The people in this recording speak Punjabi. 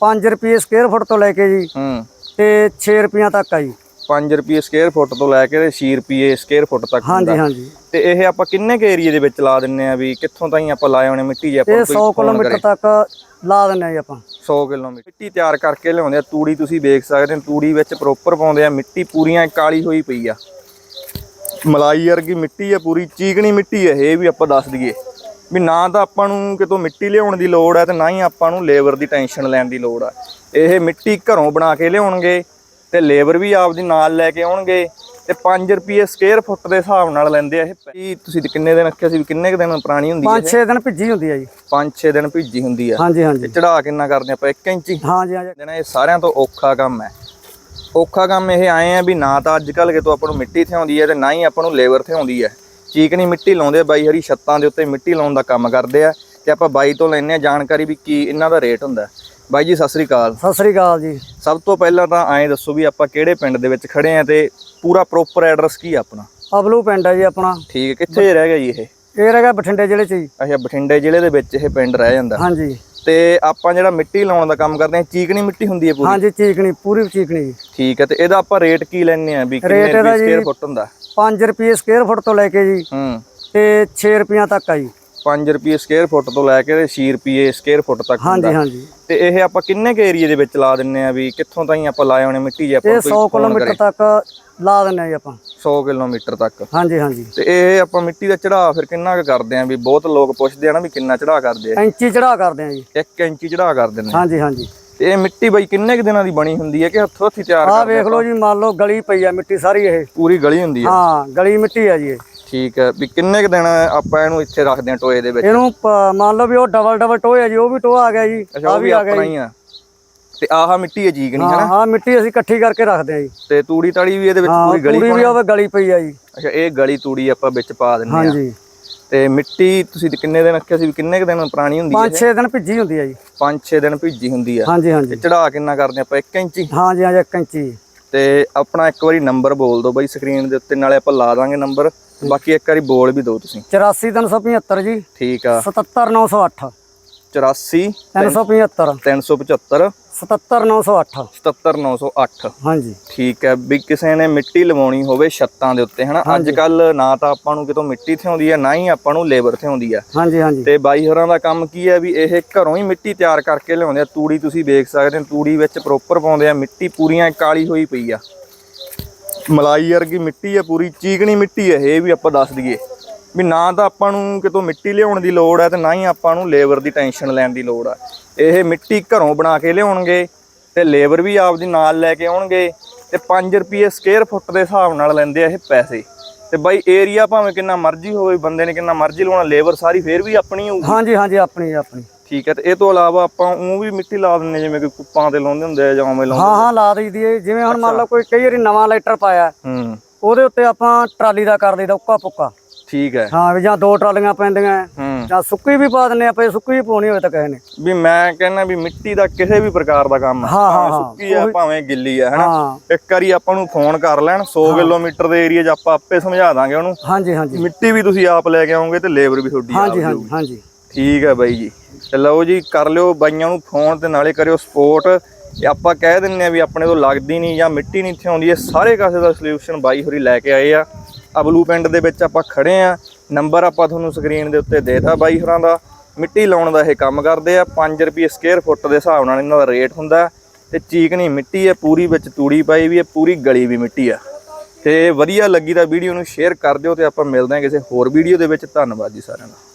5 ਰੁਪਏ ਸਕੁਅਰ ਫੁੱਟ ਤੋਂ ਲੈ ਕੇ ਜੀ। ਹੂੰ। ਤੇ 6 ਰੁਪਈਆਂ ਤੱਕ ਆ ਜੀ। 5 ਰੁਪਏ ਸਕੁਅਰ ਫੁੱਟ ਤੋਂ ਲੈ ਕੇ ਤੇ 6 ਰੁਪਏ ਸਕੁਅਰ ਫੁੱਟ ਤੱਕ ਹੁੰਦਾ। ਹਾਂਜੀ ਹਾਂਜੀ। ਤੇ ਇਹ ਆਪਾਂ ਕਿੰਨੇ ਕੁ ਏਰੀਏ ਦੇ ਵਿੱਚ ਲਾ ਦਿੰਨੇ ਆ ਵੀ ਕਿੱਥੋਂ ਤਾਈਂ ਆਪਾਂ ਲਾਏ ਹੋਣੇ ਮਿੱਟੀ ਜੇ ਆਪਾਂ ਇਹ ਕੋਈ 100 phone ਕਿਲੋਮੀਟਰ। ਤੱਕ ਲਾ ਦਿੰਨੇ ਆ ਜੀ ਆਪਾਂ। 100 ਕਿਲੋਮੀਟਰ। ਮਿੱਟੀ ਤਿਆਰ ਕਰਕੇ ਲਿਆਉਂਦੇ ਆ। ਤੂੜੀ ਤੁਸੀਂ ਵੇਖ ਸਕਦੇ ਹੋ ਤੂੜੀ ਵਿੱਚ ਪ੍ਰੋਪਰ ਪਾਉਂਦੇ ਆ। ਮਿੱਟੀ ਪੂਰੀਆਂ ਕਾਲੀ ਹੋਈ ਪਈ ਆ। ਮਲਾਈ ਵਰਗੀ ਮਿੱਟੀ ਆ ਪੂਰੀ ਚੀਕਣੀ ਮਿੱਟੀ ਆ। ਇਹ ਵੀ ਆਪਾਂ ਦੱਸ ਦਈਏ। ਵੀ ਨਾ ਤਾਂ ਆਪਾਂ ਨੂੰ ਕਿਤੋਂ ਮਿੱਟੀ ਲਿਆਉਣ ਦੀ ਲੋੜ ਹੈ ਤੇ ਨਾ ਹੀ ਆਪਾਂ ਨੂੰ ਲੇਬਰ ਦੀ ਟੈਨਸ਼ਨ ਲੈਣ ਦੀ ਲੋੜ ਆ। ਇਹ ਮਿੱਟੀ ਘਰੋਂ ਬਣਾ ਕੇ ਲਿਆਉਣਗੇ ਤੇ ਲੇਬਰ ਵੀ ਆਪਦੀ ਨਾਲ ਲੈ ਕੇ ਆਉਣਗੇ ਤੇ 5 ਰੁਪਏ ਸਕੁਅਰ ਫੁੱਟ ਦੇ ਹਿਸਾਬ ਨਾਲ ਲੈਂਦੇ ਆ ਇਹ ਤੁਸੀਂ ਕਿੰਨੇ ਦਿਨ ਰੱਖਿਆ ਸੀ ਕਿੰਨੇ ਦਿਨ ਪੁਰਾਣੀ ਹੁੰਦੀ ਹੈ 5-6 ਦਿਨ ਭਿੱਜੀ ਹੁੰਦੀ ਆ ਜੀ। 5-6 ਦਿਨ ਭਿੱਜੀ ਹੁੰਦੀ ਆ। ਹਾਂਜੀ ਹਾਂਜੀ। ਚੜਾ ਕਿੰਨਾ ਕਰਦੇ ਆਪਾਂ? 1 ਇੰਚ। ਹੀ ਹਾਂਜੀ ਹਾਂਜੀ। ਦੇਣਾ ਇਹ ਸਾਰਿਆਂ ਤੋਂ ਔਖਾ ਕੰਮ ਹੈ ਔਖਾ ਕੰਮ ਇਹ ਆਏ ਆ ਵੀ ਨਾ ਤਾਂ ਅੱਜ ਕੱਲ ਕਿਤੋਂ ਆਪਾਂ ਨੂੰ ਮਿੱਟੀ ਥਿਆਉਂਦੀ ਹੈ ਤੇ ਨਾ ਹੀ ਆਪਾਂ ਨੂੰ ਲੇਬਰ ਥਿਆਉਂਦੀ ਹੈ ਚੀਕਣੀ ਮਿੱਟੀ ਲਾਉਂਦੇ ਆ ਬਾਈ ਹਰੀ ਛੱਤਾਂ ਦੇ ਉੱਤੇ ਮਿੱਟੀ ਲਾਉਣ ਦਾ ਕੰਮ ਕਰਦੇ ਆ ਤੇ ਆਪਾਂ ਬਾਈ ਤੋਂ ਲੈਣੇ ਆ ਜਾਣਕਾਰੀ ਵੀ ਕੀ ਇਹਨਾਂ ਦਾ ਰੇਟ ਹੁੰਦਾ। ਬਾਈ ਜੀ ਸਤਿ ਸ੍ਰੀ ਅਕਾਲ। ਸਤਿ ਸ੍ਰੀ ਅਕਾਲ ਜੀ। ਸਭ ਤੋਂ ਪਹਿਲਾਂ ਤਾਂ ਐਂ ਦੱਸੋ ਵੀ ਆਪਾਂ ਕਿਹੜੇ ਪਿੰਡ ਦੇ ਵਿੱਚ ਖੜੇ ਆ ਤੇ ਪੂਰਾ ਪ੍ਰੋਪਰ ਐਡਰੈਸ ਕੀ ਆ ਆਪਣਾ? ਅਬਲੂ ਪਿੰਡ ਹੈ ਜੀ ਆਪਣਾ। ਠੀਕ ਹੈ ਕਿੱਥੇ ਰਹਿ ਗਿਆ ਜੀ ਇਹ? ਇਹ ਰਹਿ ਗਿਆ ਬਠਿੰਡੇ ਜ਼ਿਲ੍ਹੇ ਚ ਜੀ। ਅੱਛਾ ਬਠਿੰਡੇ ਜ਼ਿਲ੍ਹੇ ਦੇ ਵਿੱਚ ਇਹ ਪਿੰਡ ਰਹਿ ਜਾਂਦਾ। ਹਾਂਜੀ। ਤੇ ਆਪਾਂ ਜਿਹੜਾ ਮਿੱਟੀ ਲਾਉਣ ਦਾ ਕੰਮ ਕਰਦੇ ਆ ਚੀਕਣੀ ਮਿੱਟੀ ਹੁੰਦੀ ਹੈ ਪੂਰੀ? ਹਾਂਜੀ ਚੀਕਣੀ ਪੂਰੀ ਚੀਕਣੀ ਠੀਕ ਹੈ ਤੇ ਇਹਦਾ ਆਪਾਂ ਰੇਟ ਕੀ ਲੈਣੇ ਆ ਵੀ ਕਿੰਨੇ ਸਕੁਅਰ ਫੁੱਟ ਹੁੰਦਾ? 5 ਰੁਪਏ ਸਕੁਅਰ ਫੁੱਟ ਤੋਂ ਲੈ ਕੇ ਜੀ। ਹੂੰ। ਤੇ 6 ਰੁਪਈਆਂ ਤੱਕ ਆ ਜੀ। 5 ਰੁਪਏ ਸਕੁਅਰ ਫੁੱਟ ਤੋਂ ਲੈ ਕੇ ਤੇ 6 ਰੁਪਏ ਸਕੁਅਰ ਫੁੱਟ ਤੱਕ ਹਾਂਜੀ ਹਾਂਜੀ। ਤੇ ਇਹ ਆਪਾਂ ਕਿੰਨੇ ਕੁ ਏਰੀਏ ਦੇ ਵਿੱਚ ਲਾ ਦਿੰਨੇ ਆ ਵੀ ਕਿੱਥੋਂ ਤਾਈਂ ਆਪਾਂ ਲਾਏ ਹੋਣੇ ਮਿੱਟੀ ਜੇ ਆਪਾਂ ਇਹ ਕੋਈ 100 phone ਕਿਲੋਮੀਟਰ। ਤੱਕ ਲਾ ਦਿੰਨੇ ਆ ਜੀ ਆਪਾਂ। 100 ਕਿਲੋਮੀਟਰ ਤੱਕ। ਹਾਂਜੀ ਹਾਂਜੀ। ਤੇ ਇਹ ਆਪਾਂ ਮਿੱਟੀ ਦਾ ਚੜਾਅ ਫਿਰ ਕਿੰਨਾ ਕੁ ਕਰਦੇ ਆ ਵੀ ਬਹੁਤ ਲੋਕ ਪੁੱਛਦੇ ਆ ਨਾ ਵੀ ਕਿੰਨਾ ਚੜਾਅ ਕਰਦੇ ਆ? ਇੰਚੀ ਚੜਾ ਕਰਦੇ ਆ ਜੀ। 1 ਇੰਚੀ ਚੜਾਅ ਕਰ ਦਿੰਦੇ ਆ। ਹਾਂਜੀ ਹਾਂਜੀ। ਤੇ ਇਹ ਮਿੱਟੀ ਬਈ ਕਿੰਨੇ ਕੁ ਦਿਨਾਂ ਦੀ ਬਣੀ ਹੁੰਦੀ ਹੈ ਕਿ ਹੱਥੋਂ ਹੱਥੀ ਤਿਆਰ ਕਰਦੇ ਵੇਖ ਲਓ ਜੀ ਮੰਨ ਲਓ ਗਲੀ ਪਈ ਆ ਮਿੱਟੀ ਸਾਰੀ ਇਹ। ਪੂਰੀ ਗਲੀ ਹੁੰਦੀ ਹੈ ਹਾਂ ਗਲੀ ਮਿੱਟੀ ਆ ਜੀ ਇਹ। ਠੀਕ ਹੈ ਵੀ ਕਿੰਨੇ ਕੁ ਦਿਨ ਆਪਾਂ ਇਹਨੂੰ ਇੱਥੇ ਰੱਖਦੇ ਆ ਟੋਏ ਦੇ ਵਿੱਚ? ਇਹਨੂੰ ਪ- ਮੰਨ ਲਓ ਵੀ ਉਹ ਡਬਲ ਡਬਲ ਟੋਏ ਆ ਜੀ ਉਹ ਵੀ ਟੋਆ ਆ ਗਿਆ ਜੀ ਅੱਛਾ ਉਹ ਵੀ ਆਪਣਾ ਹੀ ਆ। ਤੇ ਆਹ ਮਿੱਟੀ ਹੈ ਜੀਗਣੀ ਹਾਂ ਹੈ ਹਾਂ ਮਿੱਟੀ ਅਸੀਂ ਇਕੱਠੀ ਕਰਕੇ ਰੱਖਦੇ ਆ ਜੀ। ਤੇ ਤੂੜੀ ਤਾੜੀ ਵੀ ਇਹਦੇ ਵਿੱਚ ਹਾਂ ਪੂਰੀ ਗਲੀ ਪੂਰੀ ਵੀ ਉਹ ਗਲੀ ਪਈ ਆ ਜੀ। ਅੱਛਾ ਇਹ ਗਲੀ ਤੂੜੀ ਆਪਾਂ ਵਿੱਚ ਪਾ ਦਿੰਨੇ ਆ। ਹਾਂਜੀ। ਤੇ ਮਿੱਟੀ ਤੁਸੀਂ ਕਿੰਨੇ ਦਿਨ ਰੱਖਿਆ ਸੀ? ਵੀ ਕਿੰਨੇ ਕੁ ਦਿਨ ਪੁਰਾਣੀ ਹੁੰਦੀ ਹੈ 5-6 ਦਿਨ ਭਿੱਜੀ ਹੁੰਦੀ ਆ ਜੀ। 5-6 ਦਿਨ ਭਿੱਜੀ ਹੁੰਦੀ ਆ ਹਾਂਜੀ ਹਾਂਜੀ। ਚੜਾ ਕਿੰਨਾ ਕਰਦੇ ਆਪਾਂ? 1 ਇੰਚ ਹੀ? ਹਾਂਜੀ ਹਾਂਜੀ ਇੱਕ ਇੰਚੀ ਤੇ ਆਪਣਾ ਇੱਕ ਵਾਰੀ ਨੰਬਰ ਬੋਲ ਦਿਓ ਬਾਈ ਸਕਰੀਨ ਦੇ ਉੱਤੇ ਨਾਲੇ ਆਪਾਂ ਲਾ ਦਾਂਗੇ ਨੰਬਰ। ਬਾਕੀ ਇੱਕ ਵਾਰੀ ਬੋਲ ਵੀ ਦਿਓ ਤੁਸੀਂ। 84375 ਜੀ। ਠੀਕ ਆ। 77908 84 375 375 77908 77908 ਹਾਂਜੀ। ਠੀਕ ਹੈ ਵੀ ਕਿਸੇ ਨੇ ਮਿੱਟੀ ਲਵਾਉਣੀ ਹੋਵੇ ਛੱਤਾਂ ਦੇ ਉੱਤੇ ਹਨਾ? ਅੱਜ ਕੱਲ ਨਾ ਤਾਂ ਆਪਾਂ ਨੂੰ ਕਿਤੋਂ ਮਿੱਟੀ ਥਿਆਉਂਦੀ ਹੈ ਨਾ ਹੀ ਆਪਾਂ ਨੂੰ ਲੇਬਰ ਥਿਆਉਂਦੀ ਆ ਹਾਂਜੀ ਹਾਂਜੀ। ਤੇ ਬਾਈ ਹੋਰਾਂ ਦਾ ਕੰਮ ਕੀ ਹੈ ਵੀ ਇਹ ਘਰੋਂ ਹੀ ਮਿੱਟੀ ਤਿਆਰ ਕਰਕੇ ਲਿਆਉਂਦੇ ਆ। ਤੂੜੀ ਤੁਸੀਂ ਵੇਖ ਸਕਦੇ ਹੋ ਤੂੜੀ ਵਿੱਚ ਪ੍ਰੋਪਰ ਪਾਉਂਦੇ ਆ। ਮਿੱਟੀ ਪੂਰੀਆਂ ਕਾਲੀ ਹੋਈ ਪਈ ਆ। ਮਲਾਈ ਵਰਗੀ ਮਿੱਟੀ ਆ ਪੂਰੀ ਚੀਕਣੀ ਮਿੱਟੀ ਆ ਇਹ ਵੀ ਆਪਾਂ ਦੱਸ ਦਈਏ। ਵੀ ਨਾ ਤਾਂ ਆਪਾਂ ਨੂੰ ਕਿਤੋਂ ਮਿੱਟੀ ਲਿਆਉਣ ਦੀ ਲੋੜ ਹੈ ਤੇ ਨਾ ਹੀ ਆਪਾਂ ਨੂੰ ਲੇਬਰ ਦੀ ਟੈਨਸ਼ਨ ਲੈਣ ਦੀ ਲੋੜ ਆ। ਇਹ ਮਿੱਟੀ ਘਰੋਂ ਬਣਾ ਕੇ ਲਿਆਉਣਗੇ ਤੇ ਲੇਬਰ ਵੀ ਆਪਦੀ ਨਾਲ ਲੈ ਕੇ ਆਉਣਗੇ ਤੇ 5 ਰੁਪਏ ਸਕੁਅਰ ਫੁੱਟ ਦੇ ਹਿਸਾਬ ਨਾਲ ਲੈਂਦੇ ਆ ਇਹ ਪੈਸੇ। ਤੇ ਬਾਈ ਏਰੀਆ ਭਾਵੇਂ ਕਿੰਨਾ ਮਰਜ਼ੀ ਹੋਵੇ ਬੰਦੇ ਨੇ ਕਿੰਨਾ ਮਰਜ਼ੀ ਲਾਉਣਾ ਲੇਬਰ ਸਾਰੀ ਫੇਰ ਵੀ ਆਪਣੀ ਹੋਊ ਹਾਂਜੀ ਹਾਂਜੀ ਆਪਣੀ ਆਪਣੀ। ਠੀਕ ਹੈ ਤੇ ਇਹ ਤੋਂ ਇਲਾਵਾ ਆਪਾਂ ਉਹ ਵੀ ਮਿੱਟੀ ਲਾ ਦਿੰਨੇ ਜਿਵੇਂ ਕਿ ਕੁੱਪਾਂ ਤੇ ਲਾਉਂਦੇ ਹੁੰਦੇ ਆ ਜਾਂ ਉਵੇਂ ਲਾਉਂਦੇ ਹਾਂ ਹਾਂ ਲਾ ਦਈਦੀ ਹੈ ਜਿਵੇਂ ਹੁਣ ਮੰਨ ਲਓ ਕੋਈ ਕਈ ਵਾਰੀ ਨਵਾਂ ਲਾਈਟਰ ਪਾਇਆ ਹੂੰ। ਉਹਦੇ ਉੱਤੇ ਆਪਾਂ ਟਰਾਲੀ ਦਾ ਕਰ ਦਈਦਾ ਉੱਕਾ ਪੁੱਕਾ ਠੀਕ ਹੈ। ਹਾਂ ਵੀ ਜਾਂ ਦੋ ਟਰਾਲੀਆਂ ਪੈਂਦੀਆਂ ਹੂੰ ਜਾਂ ਸੁੱਕੀ ਵੀ ਪਾ ਦਿੰਨੇ ਆਪਾਂ ਸੁੱਕੀ ਵੀ ਪਾਉਣੀ ਹੋਵੇ ਤਾਂ ਕਹੇ ਨੇ। ਵੀ ਮੈਂ ਕਹਿੰਦਾ ਵੀ ਮਿੱਟੀ ਦਾ ਕਿਸੇ ਵੀ ਪ੍ਰਕਾਰ ਦਾ ਕੰਮ ਹੈ ਹਾਂ। ਸੁੱਕੀ ਆ ਭਾਵੇਂ ਗਿੱਲੀ ਆ ਹਨਾ? ਹਾਂ। ਇੱਕ ਵਾਰੀ ਆਪਾਂ ਨੂੰ ਫੋਨ ਕਰ ਲੈਣ 100 ਕਿਲੋਮੀਟਰ ਦੇ ਏਰੀਆ 'ਚ ਆਪਾਂ ਆਪੇ ਸਮਝਾ ਦਾਂਗੇ ਉਹਨੂੰ। ਹਾਂਜੀ ਹਾਂਜੀ। ਮਿੱਟੀ ਵੀ ਤੁਸੀਂ ਆਪ ਲੈ ਕੇ ਆਓਗੇ ਤੇ ਲੇਬਰ ਵੀ ਤੁਹਾਡੀ ਆਪ ਹਾਂਜੀ ਜਾਊਗੀ। ਹਾਂਜੀ ਹਾਂਜੀ। ਠੀਕ ਹੈ ਬਾਈ ਜੀ। ਤੇ ਲਓ ਜੀ ਕਰ ਲਿਓ ਬਾਈਆਂ ਨੂੰ ਫੋਨ ਤੇ ਨਾਲੇ ਕਰਿਓ ਸਪੋਰਟ। ਆਪਾਂ ਕਹਿ ਦਿੰਨੇ ਆ ਵੀ ਆਪਣੇ ਤੋਂ ਲੱਗਦੀ ਨਹੀਂ ਜਾਂ ਮਿੱਟੀ ਨਹੀਂ ਇੱਥੇ ਆਉਂਦੀ ਇਹ ਸਾਰੇ ਕਾਸੇ ਦਾ ਸੋਲੂਸ਼ਨ ਬਾਈ ਹੋਰੀ ਲੈ ਕੇ ਆਏ ਆ। ਅਬਲੂ ਪਿੰਡ ਦੇ ਵਿੱਚ ਆਪਾਂ ਖੜੇ ਆ। ਨੰਬਰ ਆਪਾਂ ਤੁਹਾਨੂੰ ਸਕਰੀਨ ਦੇ ਉੱਤੇ ਦੇਤਾ ਬਾਈ ਹੋਰਾਂ ਦਾ। ਮਿੱਟੀ ਲਾਉਣ ਦਾ ਇਹ ਕੰਮ ਕਰਦੇ ਆ। 5 ਰੁਪਏ ਸਕੁਅਰ ਫੁੱਟ ਦੇ ਹਿਸਾਬ ਨਾਲ ਇਹਨਾਂ ਦਾ ਰੇਟ ਹੁੰਦਾ ਤੇ ਚੀਕਣੀ ਮਿੱਟੀ ਹੈ, ਪੂਰੀ ਵਿੱਚ ਤੂੜੀ ਪਾਈ ਵੀ ਹੈ, ਪੂਰੀ ਗਲੀ ਵੀ ਮਿੱਟੀ ਆ। ਤੇ ਵਧੀਆ ਲੱਗੀ ਤਾਂ ਵੀਡੀਓ ਨੂੰ ਸ਼ੇਅਰ ਕਰ ਦਿਓ ਤੇ ਆਪਾਂ ਮਿਲਦੇ ਹਾਂ ਕਿਸੇ ਹੋਰ ਵੀਡੀਓ ਦੇ ਵਿੱਚ। ਧੰਨਵਾਦ ਜੀ ਸਾਰਿਆਂ ਦਾ।